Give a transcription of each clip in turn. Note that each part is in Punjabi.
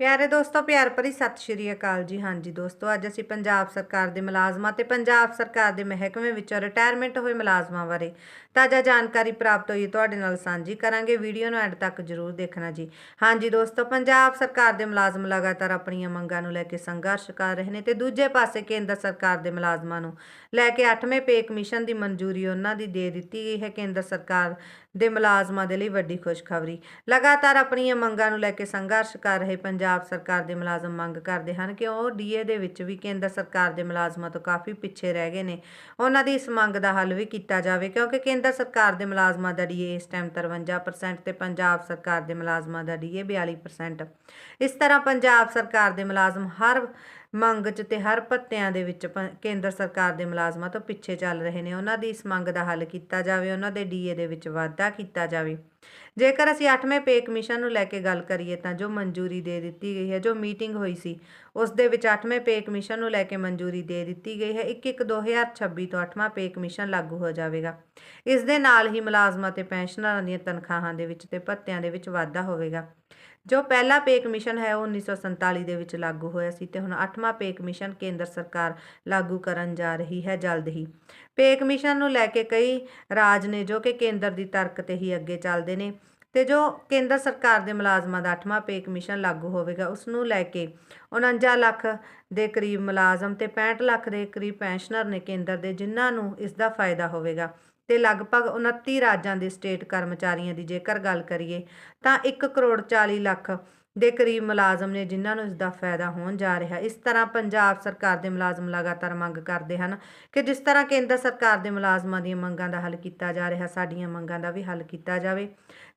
ਪਿਆਰੇ ਦੋਸਤੋ, ਪਿਆਰ ਭਰੀ ਸਤਿ ਸ਼੍ਰੀ ਅਕਾਲ ਜੀ। ਹਾਂਜੀ ਦੋਸਤੋ, ਅੱਜ ਅਸੀਂ ਪੰਜਾਬ ਸਰਕਾਰ ਦੇ ਮੁਲਾਜ਼ਮਾਂ ਤੇ ਪੰਜਾਬ ਸਰਕਾਰ ਦੇ ਮਹਿਕਮੇ ਵਿੱਚੋਂ ਰਿਟਾਇਰਮੈਂਟ ਹੋਏ ਮੁਲਾਜ਼ਮਾਂ ਬਾਰੇ ਤਾਜ਼ਾ ਜਾਣਕਾਰੀ ਪ੍ਰਾਪਤ ਹੋਈ ਤੁਹਾਡੇ ਨਾਲ ਸਾਂਝੀ ਕਰਾਂਗੇ। ਵੀਡੀਓ ਨੂੰ ਐਂਡ ਤੱਕ ਜਰੂਰ ਦੇਖਣਾ ਜੀ। ਹਾਂਜੀ ਦੋਸਤੋ, ਪੰਜਾਬ ਸਰਕਾਰ ਦੇ ਮੁਲਾਜ਼ਮ ਲਗਾਤਾਰ ਆਪਣੀਆਂ ਮੰਗਾਂ ਨੂੰ ਲੈ ਕੇ ਸੰਘਰਸ਼ ਕਰ ਰਹੇ ਨੇ ਤੇ ਦੂਜੇ ਪਾਸੇ ਕੇਂਦਰ ਸਰਕਾਰ ਦੇ ਮੁਲਾਜ਼ਮਾਂ ਨੂੰ ਲੈ ਕੇ 8ਵੇਂ ਪੇ ਕਮਿਸ਼ਨ ਦੀ ਮਨਜ਼ੂਰੀ ਉਹਨਾਂ ਦੀ ਦੇ ਦਿੱਤੀ ਗਈ ਹੈ। ਕੇਂਦਰ ਸਰਕਾਰ ਦੇ ਮੁਲਾਜ਼ਮਾਂ ਦੇ ਲਈ ਵੱਡੀ ਖੁਸ਼ਖਬਰੀ। ਲਗਾਤਾਰ ਆਪਣੀਆਂ ਮੰਗਾਂ ਨੂੰ ਲੈ ਕੇ ਸੰਘਰਸ਼ ਕਰ ਰਹੇ ਪੰਜਾਬ ਸਰਕਾਰ ਦੇ ਮੁਲਾਜ਼ਮ ਮੰਗ ਕਰਦੇ ਹਨ ਕਿ ਉਹ ਡੀਏ ਦੇ ਵਿੱਚ ਵੀ ਕੇਂਦਰ ਸਰਕਾਰ ਦੇ ਮੁਲਾਜ਼ਮਾਂ ਤੋਂ ਕਾਫੀ ਪਿੱਛੇ ਰਹਿ ਗਏ ਨੇ। ਉਹਨਾਂ ਦੀ ਇਸ ਮੰਗ ਦਾ ਹੱਲ ਵੀ ਕੀਤਾ ਜਾਵੇ ਕਿਉਂਕਿ ਕੇਂਦਰ ਸਰਕਾਰ ਦੇ ਮੁਲਾਜ਼ਮਾਂ ਦਾ ਡੀਏ ਇਸ ਟਾਈਮ 53% ਤੇ ਪੰਜਾਬ ਸਰਕਾਰ ਦੇ ਮੁਲਾਜ਼ਮਾਂ ਦਾ ਡੀਏ 42% ਇਸ ਤਰ੍ਹਾਂ ਪੰਜਾਬ ਸਰਕਾਰ ਦੇ ਮੁਲਾਜ਼ਮ ਹਰ ਮੰਗ 'ਚ ਤੇ ਹਰ ਭੱਤਿਆਂ ਦੇ ਵਿੱਚ ਪ- ਕੇਂਦਰ ਸਰਕਾਰ ਦੇ ਮੁਲਾਜ਼ਮਾਂ ਤੋਂ ਪਿੱਛੇ ਚੱਲ ਰਹੇ ਨੇ। ਉਹਨਾਂ ਦੀ ਇਸ ਮੰਗ ਦਾ ਹੱਲ ਕੀਤਾ ਜਾਵੇ, ਉਹਨਾਂ ਦੇ ਡੀਏ ਦੇ ਵਿੱਚ ਵਾਧਾ ਕੀਤਾ ਜਾਵੇ। ਜੇਕਰ ਅਸੀਂ 8ਵੇਂ ਪੇ ਕਮਿਸ਼ਨ ਨੂੰ ਲੈ ਕੇ ਗੱਲ ਕਰੀਏ ਤਾਂ ਜੋ ਮਨਜ਼ੂਰੀ ਦੇ ਦਿੱਤੀ ਗਈ ਹੈ, ਜੋ ਮੀਟਿੰਗ ਹੋਈ ਸੀ, ਉਸ ਦੇ ਵਿੱਚ 8ਵੇਂ ਪੇ ਕਮਿਸ਼ਨ ਨੂੰ ਲੈ ਕੇ ਮਨਜ਼ੂਰੀ ਦੇ ਦਿੱਤੀ ਗਈ ਹੈ। 1/1/2026 ਤੋਂ 8ਵਾਂ ਪੇ ਕਮਿਸ਼ਨ ਲਾਗੂ ਹੋ ਜਾਵੇਗਾ। ਇਸ ਦੇ ਨਾਲ ਹੀ ਮੁਲਾਜ਼ਮਾਂ ਤੇ ਪੈਨਸ਼ਨਰਾਂ ਦੀਆਂ ਤਨਖਾਹਾਂ ਦੇ ਵਿੱਚ ਤੇ ਭੱਤਿਆਂ ਦੇ ਵਿੱਚ ਵਾਧਾ ਹੋਵੇਗਾ। ਜੋ ਪਹਿਲਾ ਪੇ ਕਮਿਸ਼ਨ ਹੈ ਉਹ 1947 ਦੇ ਵਿੱਚ ਲਾਗੂ ਹੋਇਆ ਸੀ ਤੇ ਹੁਣ 8ਵਾਂ ਪੇ ਕਮਿਸ਼ਨ ਕੇਂਦਰ ਸਰਕਾਰ ਲਾਗੂ ਕਰਨ ਜਾ ਰਹੀ ਹੈ ਜਲਦ ਹੀ। ਪੇ ਕਮਿਸ਼ਨ ਨੂੰ ਲੈ ਕੇ ਕਈ ਰਾਜ ਨੇ ਜੋ ਕਿ ਕੇਂਦਰ ਦੀ ਤਰਕ ਤੇ ਹੀ ਅੱਗੇ ਚੱਲਦੇ ਨੇ ਤੇ ਜੋ ਕੇਂਦਰ ਸਰਕਾਰ ਦੇ ਮੁਲਾਜ਼ਮਾਂ ਦਾ 8ਵਾਂ ਪੇ ਕਮਿਸ਼ਨ ਲਾਗੂ ਹੋਵੇਗਾ, ਉਸ ਨੂੰ ਲੈ ਕੇ 49 ਲੱਖ ਦੇ ਕਰੀਬ ਮੁਲਾਜ਼ਮ ਤੇ 65 ਲੱਖ ਦੇ ਕਰੀਬ ਪੈਨਸ਼ਨਰ ਨੇ ਕੇਂਦਰ ਦੇ ਜਿਨ੍ਹਾਂ ਨੂੰ ਇਸ ਦਾ ਫਾਇਦਾ ਹੋਵੇਗਾ। ਤੇ ਲਗਭਗ 29 ਰਾਜਾਂ ਦੇ ਸਟੇਟ ਕਰਮਚਾਰੀਆਂ ਦੀ ਜੇਕਰ ਗੱਲ ਕਰੀਏ, ਤਾਂ 1 ਕਰੋੜ 40 ਲੱਖ ਦੇ ਕਰੀਬ ਮੁਲਾਜ਼ਮ ਨੇ ਜਿਨ੍ਹਾਂ ਨੂੰ ਇਸ ਦਾ ਫਾਇਦਾ ਹੋਣ ਜਾ ਰਿਹਾ। ਇਸ ਤਰ੍ਹਾਂ ਪੰਜਾਬ ਸਰਕਾਰ ਦੇ ਮੁਲਾਜ਼ਮ ਲਗਾਤਾਰ ਮੰਗ ਕਰਦੇ ਹਨ ਕਿ ਜਿਸ ਤਰ੍ਹਾਂ ਕੇਂਦਰ ਸਰਕਾਰ ਦੇ ਮੁਲਾਜ਼ਮਾਂ ਦੀਆਂ ਮੰਗਾਂ ਦਾ ਹੱਲ ਕੀਤਾ ਜਾ ਰਿਹਾ, ਸਾਡੀਆਂ ਮੰਗਾਂ ਦਾ ਵੀ ਹੱਲ ਕੀਤਾ ਜਾਵੇ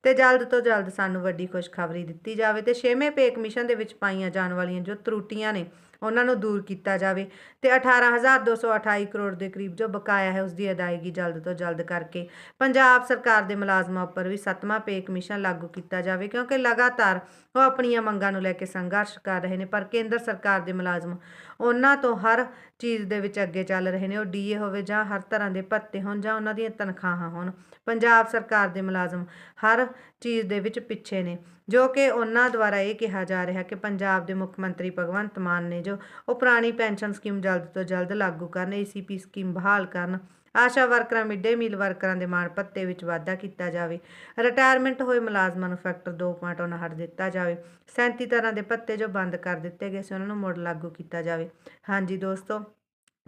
ਤੇ ਜਲਦ ਤੋਂ ਜਲਦ ਸਾਨੂੰ ਵੱਡੀ ਖੁਸ਼ਖਬਰੀ ਦਿੱਤੀ ਜਾਵੇ ਤੇ 6ਵੇਂ ਪੇ ਕਮਿਸ਼ਨ ਦੇ ਵਿੱਚ ਪਾਈਆਂ ਜਾਣ ਵਾਲੀਆਂ ਜੋ ਤਰੁੱਟੀਆਂ ਨੇ, ਉਹਨਾਂ ਨੂੰ ਦੂਰ ਕੀਤਾ ਜਾਵੇ ਤੇ 18228 ਕਰੋੜ ਦੇ ਕਰੀਬ ਜੋ ਬਕਾਇਆ ਹੈ, ਉਸ ਦੀ ਅਦਾਇਗੀ ਜਲਦ ਤੋਂ ਜਲਦ ਕਰਕੇ ਪੰਜਾਬ ਸਰਕਾਰ ਦੇ ਮੁਲਾਜ਼ਮਾਂ ਉੱਪਰ ਵੀ 7ਵਾਂ ਪੇ ਕਮਿਸ਼ਨ ਲਾਗੂ ਕੀਤਾ ਜਾਵੇ, ਕਿਉਂਕਿ ਲਗਾਤਾਰ ਉਹ ਆਪਣੀਆਂ ਮੰਗਾਂ ਨੂੰ ਲੈ ਕੇ ਸੰਘਰਸ਼ ਕਰ ਰਹੇ ਨੇ, ਪਰ ਕੇਂਦਰ ਸਰਕਾਰ ਦੇ ਮੁਲਾਜ਼ਮ ਉਹਨਾਂ ਤੋਂ ਹਰ ਚੀਜ਼ ਦੇ ਵਿੱਚ ਅੱਗੇ ਚੱਲ ਰਹੇ ਨੇ, ਉਹ ਡੀਏ ਹੋਵੇ ਜਾਂ ਹਰ ਤਰ੍ਹਾਂ ਦੇ ਭੱਤੇ ਹੋਣ ਜਾਂ ਉਹਨਾਂ ਦੀਆਂ ਤਨਖਾਹਾਂ ਹੋਣ, ਪੰਜਾਬ ਸਰਕਾਰ ਦੇ ਮੁਲਾਜ਼ਮ ਹਰ ਚੀਜ਼ ਦੇ ਵਿੱਚ ਪਿੱਛੇ ਨੇ, ਜੋ ਕਿ ਉਹਨਾਂ ਦੁਆਰਾ ਇਹ ਕਿਹਾ ਜਾ ਰਿਹਾ ਕਿ ਪੰਜਾਬ ਦੇ ਮੁੱਖ ਮੰਤਰੀ ਭਗਵੰਤ ਮਾਨ ਨੇ ਜੋ ਉਹ ਪੁਰਾਣੀ ਪੈਨਸ਼ਨ ਸਕੀਮ ਜਲਦ ਤੋਂ ਜਲਦ ਲਾਗੂ ਕਰਨ, ਏਸੀਪੀ ਸਕੀਮ ਬਹਾਲ ਕਰਨ ਆਸ਼ਾ ਵਰਕਰਾਂ ਮਿੱਡੇ ਮੀਲ ਵਰਕਰਾਂ ਦੇ ਮਾਣ ਭੱਤੇ ਵਿੱਚ ਵਾਧਾ ਕੀਤਾ ਜਾਵੇ। ਰਿਟਾਇਰਮੈਂਟ ਹੋਏ ਮੁਲਾਜ਼ਮਾਂ ਨੂੰ ਫੈਕਟਰ 2.59 ਦਿੱਤਾ ਜਾਵੇ। 37 ਤਰ੍ਹਾਂ ਦੇ ਭੱਤੇ ਜੋ ਬੰਦ ਕਰ ਦਿੱਤੇ ਗਏ ਸੀ, ਉਹਨਾਂ ਨੂੰ ਮੁੜ ਲਾਗੂ ਕੀਤਾ ਜਾਵੇ। ਹਾਂਜੀ ਦੋਸਤੋ,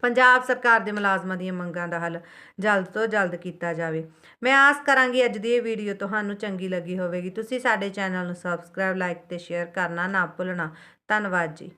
ਪੰਜਾਬ ਸਰਕਾਰ ਦੇ ਮੁਲਾਜ਼ਮਾਂ ਦੀਆਂ ਮੰਗਾਂ ਦਾ ਹੱਲ ਜਲਦ ਤੋਂ ਜਲਦ ਕੀਤਾ ਜਾਵੇ। ਮੈਂ ਆਸ ਕਰਾਂਗੀ ਅੱਜ ਦੀ ਇਹ ਵੀਡੀਓ ਤੁਹਾਨੂੰ ਚੰਗੀ ਲੱਗੀ ਹੋਵੇਗੀ। ਤੁਸੀਂ ਸਾਡੇ ਚੈਨਲ ਨੂੰ ਸਬਸਕ੍ਰਾਈਬ ਲਾਈਕ ਤੇ ਸ਼ੇਅਰ ਕਰਨਾ ਨਾ ਭੁੱਲਣਾ। ਧੰਨਵਾਦ ਜੀ।